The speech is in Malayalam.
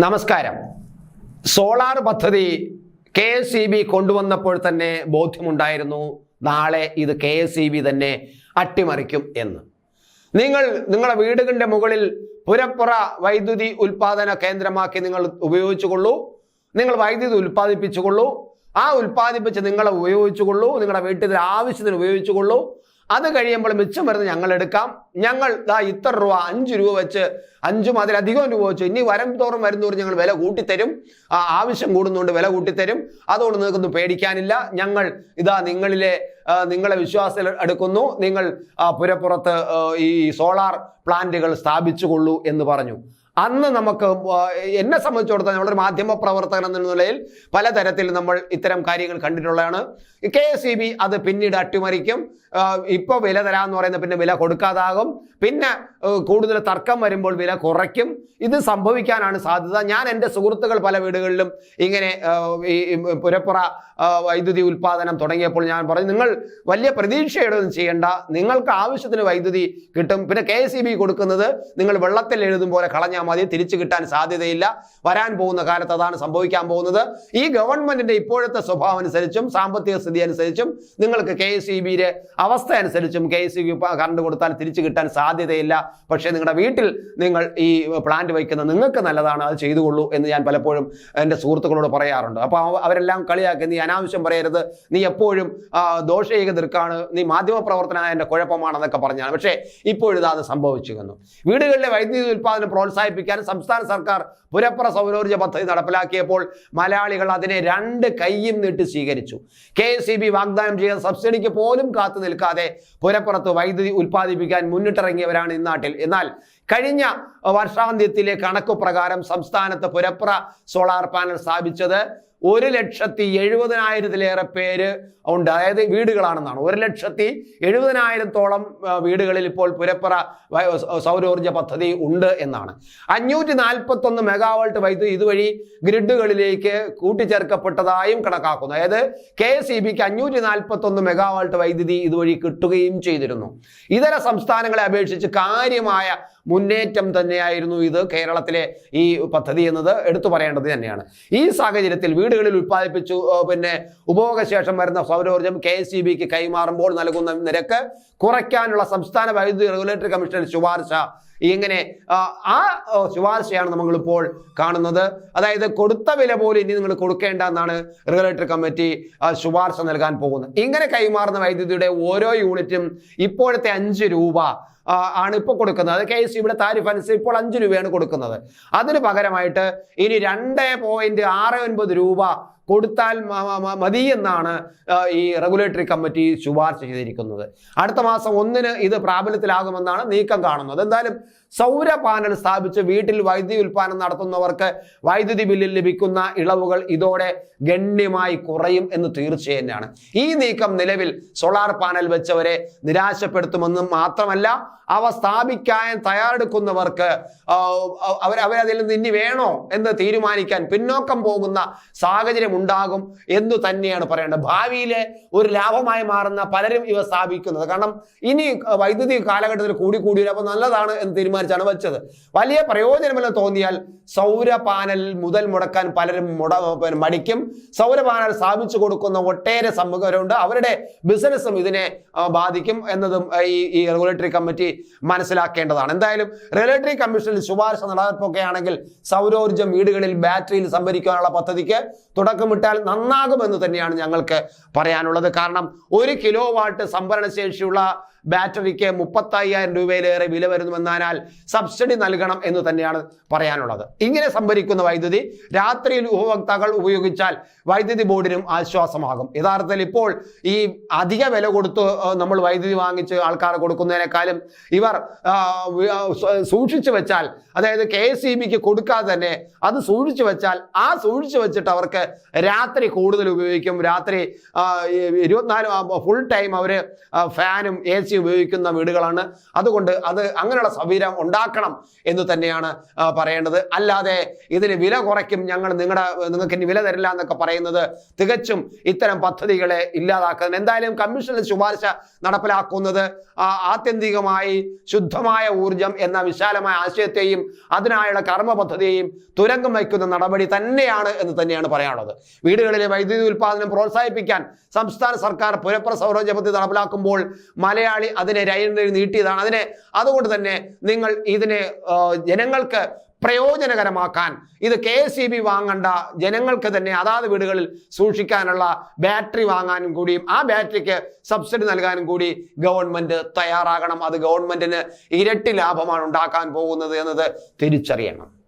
നമസ്കാരം. സോളാർ പദ്ധതി കെ എസ് ഇ ബി കൊണ്ടുവന്നപ്പോൾ തന്നെ ബോധ്യമുണ്ടായിരുന്നു. നാളെ ഇത് കെ എസ് ഇ ബി തന്നെ അട്ടിമറിക്കും എന്ന്. നിങ്ങൾ നിങ്ങളുടെ വീടുകളുടെ മുകളിൽ പുരപ്പുറ വൈദ്യുതി ഉൽപാദന കേന്ദ്രമാക്കി നിങ്ങൾ ഉപയോഗിച്ചുകൊള്ളൂ. നിങ്ങൾ വൈദ്യുതി ഉൽപ്പാദിപ്പിച്ചുകൊള്ളൂ. ആ ഉൽപ്പാദിപ്പിച്ച് നിങ്ങൾ ഉപയോഗിച്ചുകൊള്ളൂ. നിങ്ങളുടെ വീട്ടിൽ ആവശ്യത്തിന് ഉപയോഗിച്ചുകൊള്ളൂ. അത് കഴിയുമ്പോൾ മിച്ചം വരുന്നത് ഞങ്ങൾ എടുക്കാം. ഞങ്ങൾ ദാ ഇത്ര രൂപ അഞ്ച് രൂപ വെച്ച് അഞ്ചും അതിലധികം രൂപ വെച്ച് ഇനി വരം തോറും വരുന്നതോറും ഞങ്ങൾ വില കൂട്ടിത്തരും. ആവശ്യം കൂടുന്നതുകൊണ്ട് വില കൂട്ടിത്തരും. അതുകൊണ്ട് നിങ്ങൾക്കൊന്നും പേടിക്കാനില്ല. ഞങ്ങൾ ഇതാ നിങ്ങളിലെ നിങ്ങളെ വിശ്വാസത്തിൽ എടുക്കുന്നു. നിങ്ങൾ പുരപ്പുറത്ത് ഈ സോളാർ പ്ലാന്റുകൾ സ്ഥാപിച്ചു കൊള്ളൂ എന്ന് പറഞ്ഞു. അന്ന് നമുക്ക് എന്നെ സംബന്ധിച്ചിടത്തോളം നമ്മളൊരു മാധ്യമ പ്രവർത്തകൻ എന്ന നിലയിൽ പലതരത്തിൽ നമ്മൾ ഇത്തരം കാര്യങ്ങൾ കണ്ടിട്ടുള്ളതാണ്. കെ എസ് ഇ ബി അത് പിന്നീട് അട്ടിമറിക്കും. ഇപ്പോൾ വില തരാമെന്ന് പറയുന്ന പിന്നെ വില കൊടുക്കാതാകും. പിന്നെ കൂടുതൽ തർക്കം വരുമ്പോൾ വില കുറയ്ക്കും. ഇത് സംഭവിക്കാനാണ് സാധ്യത. ഞാൻ എന്റെ സുഹൃത്തുക്കൾ പല വീടുകളിലും ഇങ്ങനെ ഈ പുരപ്പുറ വൈദ്യുതി ഉൽപ്പാദനം തുടങ്ങിയപ്പോൾ ഞാൻ പറഞ്ഞു നിങ്ങൾ വലിയ പ്രതീക്ഷയോടൊന്നും ചെയ്യേണ്ട. നിങ്ങൾക്ക് ആവശ്യത്തിന് വൈദ്യുതി കിട്ടും. പിന്നെ കെ കൊടുക്കുന്നത് നിങ്ങൾ വെള്ളത്തിൽ എഴുതും പോലെ കളഞ്ഞാൽ മതി. തിരിച്ചു കിട്ടാൻ സാധ്യതയില്ല. വരാൻ പോകുന്ന കാലത്ത് അതാണ് സംഭവിക്കാൻ പോകുന്നത്. ഈ ഗവൺമെന്റിന്റെ ഇപ്പോഴത്തെ സ്വഭാവം അനുസരിച്ചും സാമ്പത്തിക സ്ഥിതി അനുസരിച്ചും നിങ്ങൾക്ക് കെ എസ് ഇ ബിയിലെ അവസ്ഥ അനുസരിച്ചും K S E B current കൊടുത്താൽ തിരിച്ചു കിട്ടാൻ സാധ്യതയില്ല. പക്ഷേ നിങ്ങളുടെ വീട്ടിൽ നിങ്ങൾ ഈ പ്ലാന്റ് വയ്ക്കുന്നത് നിങ്ങൾക്ക് നല്ലതാണ്. അത് ചെയ്തുകൊള്ളൂ എന്ന് ഞാൻ പലപ്പോഴും എന്റെ സുഹൃത്തുക്കളോട് പറയാറുണ്ട്. അപ്പോൾ അവരെല്ലാം കളിയാക്കി നീ അനാവശ്യം പറയരുത്. നീ എപ്പോഴും ദോഷയേക ദോഷൈക നീ മാധ്യമ എന്റെ കുഴപ്പമാണെന്നൊക്കെ പറഞ്ഞാണ്. പക്ഷേ ഇപ്പോഴിതാ അത് സംഭവിച്ചു വന്നു വീടുകളിലെ വൈദ്യുതി ഉൽപ്പാദനം പ്രോത്സാഹിപ്പിക്കാൻ സംസ്ഥാന സർക്കാർ പുരപ്പുറ സൗരോർജ പദ്ധതി നടപ്പിലാക്കിയപ്പോൾ മലയാളികൾ അതിനെ രണ്ട് കൈയും നീട്ടി സ്വീകരിച്ചു. കെ വാഗ്ദാനം ചെയ്ത സബ്സിഡിക്ക് പോലും കാത്തു നിൽക്കാതെ പുരപ്പുറത്ത് വൈദ്യുതി ഉൽപ്പാദിപ്പിക്കാൻ മുന്നിട്ടിറങ്ങിയവരാണ് ഇന്നാട്ടിൽ. എന്നാൽ കഴിഞ്ഞ വർഷാന്ത്യത്തിലെ കണക്ക് പ്രകാരം സംസ്ഥാനത്ത് പുരപ്പുറ സോളാർ പാനൽ സ്ഥാപിച്ചത് ഒരു ലക്ഷത്തി എഴുപതിനായിരത്തിലേറെ പേര് ഉണ്ട്. അതായത് വീടുകളാണെന്നാണ്. ഒരു ലക്ഷത്തി എഴുപതിനായിരത്തോളം വീടുകളിൽ ഇപ്പോൾ പുരപ്പുറ സൗരോർജ പദ്ധതി ഉണ്ട് എന്നാണ്. അഞ്ഞൂറ്റി നാൽപ്പത്തൊന്ന് മെഗാവോൾട്ട് വൈദ്യുതി ഇതുവഴി ഗ്രിഡുകളിലേക്ക് കൂട്ടിച്ചേർക്കപ്പെട്ടതായും കണക്കാക്കുന്നു. അതായത് കെ എസ് ഇ ബിക്ക് അഞ്ഞൂറ്റി നാൽപ്പത്തൊന്ന് മെഗാവോൾട്ട് വൈദ്യുതി ഇതുവഴി കിട്ടുകയും ചെയ്തിരുന്നു. ഇതര സംസ്ഥാനങ്ങളെ അപേക്ഷിച്ച് കാര്യമായ മുന്നേറ്റം തന്നെയായിരുന്നു ഇത് കേരളത്തിലെ ഈ പദ്ധതി എന്നത് എടുത്തു പറയേണ്ടത് തന്നെയാണ്. ഈ സാഹചര്യത്തിൽ വീടുകളിൽ ഉൽപ്പാദിപ്പിച്ചു പിന്നെ ഉപഭോഗശേഷം വരുന്ന സൗരോർജം കെ എസ് ഇ ബിക്ക് കൈമാറുമ്പോൾ നൽകുന്ന നിരക്ക് കുറയ്ക്കാനുള്ള സംസ്ഥാന വൈദ്യുതി റെഗുലേറ്ററി കമ്മീഷന്റെ ശുപാർശ ഇങ്ങനെ ആ, ശുപാർശയാണ് നമ്മളിപ്പോൾ കാണുന്നത്. അതായത് കൊടുത്ത വില പോലും ഇനി നിങ്ങൾ കൊടുക്കേണ്ട എന്നാണ് റെഗുലേറ്ററി കമ്മിറ്റി ശുപാർശ നൽകാൻ പോകുന്നത്. ഇങ്ങനെ കൈമാറുന്ന വൈദ്യുതിയുടെ ഓരോ യൂണിറ്റും ഇപ്പോഴത്തെ അഞ്ച് രൂപ ആണ് ഇപ്പോൾ കൊടുക്കുന്നത്. അത് കെ എസ് ഇവിടെ താരിഫ് അനുസരിച്ച് ഇപ്പോൾ അഞ്ച് രൂപയാണ് കൊടുക്കുന്നത്. അതിന് പകരമായിട്ട് ഇനി രണ്ട് പോയിന്റ് ആറ് ഒൻപത് രൂപ കൊടുത്താൽ മതി എന്നാണ് ഈ റെഗുലേറ്ററി കമ്മിറ്റി ശുപാർശ ചെയ്തിരിക്കുന്നത്. അടുത്ത മാസം ഒന്നിന് ഇത് പ്രാബല്യത്തിലാകുമെന്നാണ് നീക്കം കാണുന്നത്. എന്തായാലും സൗര പാനൽ സ്ഥാപിച്ച് വീട്ടിൽ വൈദ്യുതി ഉൽപ്പാദനം നടത്തുന്നവർക്ക് വൈദ്യുതി ബില്ലിൽ ലഭിക്കുന്ന ഇളവുകൾ ഇതോടെ ഗണ്യമായി കുറയും എന്ന് തീർച്ച ഈ നീക്കം നിലവിൽ സോളാർ പാനൽ വെച്ചവരെ നിരാശപ്പെടുത്തുമെന്നും മാത്രമല്ല അവ സ്ഥാപിക്കാൻ തയ്യാറെടുക്കുന്നവർക്ക് അവർ അവരതിൽ നിന്ന് ഇനി വേണോ എന്ന് തീരുമാനിക്കാൻ പിന്നോക്കം പോകുന്ന സാഹചര്യം ഉണ്ടാകും എന്ന് തന്നെയാണ് പറയേണ്ടത്. ഭാവിയിലെ ഒരു ലാഭമായി മാറുന്ന പലരും ഇവ സ്ഥാപിക്കുന്നത്. കാരണം ഇനി വൈദ്യുതി കാലഘട്ടത്തിൽ കൂടി കൂടി അപ്പൊ അപ്പോൾ നല്ലതാണ് എന്ന് തീരുമാനിച്ചാണ് വെച്ചത്. വലിയ പ്രയോജനമെന്ന് തോന്നിയാൽ സൗര പാനൽ മുതൽ മുടക്കാൻ പലരും മുട മടിക്കും. സൗര പാനൽ സ്ഥാപിച്ചു കൊടുക്കുന്ന ഒട്ടേറെ സംഭവരുണ്ട് അവരുടെ ബിസിനസ്സും ഇതിനെ ബാധിക്കും എന്നതും ഈ ഈ റെഗുലേറ്ററി കമ്മിറ്റി മനസ്സിലാക്കേണ്ടതാണ്. എന്തായാലും റെഗുലേറ്ററി കമ്മീഷനിൽ ശുപാർശ നടപ്പൊക്കെയാണെങ്കിൽ സൗരോർജം വീടുകളിൽ ബാറ്ററിയിൽ സംഭരിക്കാനുള്ള പദ്ധതിക്ക് തുടക്കമിട്ടാൽ നന്നാകുമെന്ന് തന്നെയാണ് ഞങ്ങൾക്ക് പറയാനുള്ളത്. കാരണം ഒരു കിലോ വാട്ട് സംഭരണ ശേഷിയുള്ള ബാറ്ററിക്ക് മുപ്പത്തയ്യായിരം രൂപയിലേറെ വില വരുന്നുവെന്നാൽ സബ്സിഡി നൽകണം എന്ന് തന്നെയാണ് പറയാനുള്ളത്. ഇങ്ങനെ സംഭരിക്കുന്ന വൈദ്യുതി രാത്രിയിൽ ഉപഭോക്താക്കൾ ഉപയോഗിച്ചാൽ വൈദ്യുതി ബോർഡിനും ആശ്വാസമാകും. യഥാർത്ഥത്തിൽ ഇപ്പോൾ ഈ അധിക വില കൊടുത്ത് നമ്മൾ വൈദ്യുതി വാങ്ങിച്ച് ആൾക്കാർ കൊടുക്കുന്നതിനേക്കാളും ഇവർ സൂക്ഷിച്ചു വെച്ചാൽ അതായത് കെ എസ് ഇ ബിക്ക് കൊടുക്കാതെ തന്നെ അത് സൂക്ഷിച്ചു വെച്ചാൽ ആ സൂക്ഷിച്ചു വെച്ചിട്ട് അവർക്ക് രാത്രി കൂടുതൽ ഉപയോഗിക്കും. രാത്രി ഇരുപത്തിനാല് ഫുൾ ടൈം അവർ ഫാനും എ സി ഉപയോഗിക്കുന്ന വീടുകളാണ്. അതുകൊണ്ട് അത് അങ്ങനെയുള്ള സൗകര്യം ഉണ്ടാക്കണം എന്ന് തന്നെയാണ് പറയേണ്ടത്. അല്ലാതെ ഇതിന് വില കുറയ്ക്കും ഞങ്ങൾ നിങ്ങളുടെ നിങ്ങൾക്ക് ഇനി വില തരില്ല എന്നൊക്കെ പറയുന്നത് തികച്ചും ഇത്തരം പദ്ധതികളെ ഇല്ലാതാക്കുന്നത്. എന്തായാലും കമ്മീഷനിൽ ശുപാർശ നടപ്പിലാക്കുന്നത് ആത്യന്തികമായി ശുദ്ധമായ ഊർജം എന്ന വിശാലമായ ആശയത്തെയും അതിനായുള്ള കർമ്മ പദ്ധതിയെയും തുരങ്കം വയ്ക്കുന്ന നടപടി തന്നെയാണ് എന്ന് തന്നെയാണ് പറയാനുള്ളത്. വീടുകളിലെ വൈദ്യുതി ഉൽപ്പാദനം പ്രോത്സാഹിപ്പിക്കാൻ സംസ്ഥാന സർക്കാർ പുരപ്ര സൗരോർജ പദ്ധതി നടപ്പിലാക്കുമ്പോൾ മലയാളി അതിനെ രൈലിൽ നീട്ടിയതാണ്. അതിനെ അതുകൊണ്ട് തന്നെ നിങ്ങൾ ഇതിനെ ജനങ്ങൾക്ക് പ്രയോജനകരമാക്കാൻ ഇത് കെ എസ് ഇ ബി വാങ്ങണ്ട ജനങ്ങൾക്ക് തന്നെ അതാത് വീടുകളിൽ സൂക്ഷിക്കാനുള്ള ബാറ്ററി വാങ്ങാനും കൂടിയും ആ ബാറ്ററിക്ക് സബ്സിഡി നൽകാനും കൂടി ഗവൺമെന്റ് തയ്യാറാകണം. അത് ഗവൺമെന്റിന് ഇരട്ടി ലാഭമാണ് ഉണ്ടാക്കാൻ പോകുന്നത് എന്നത് തിരിച്ചറിയണം.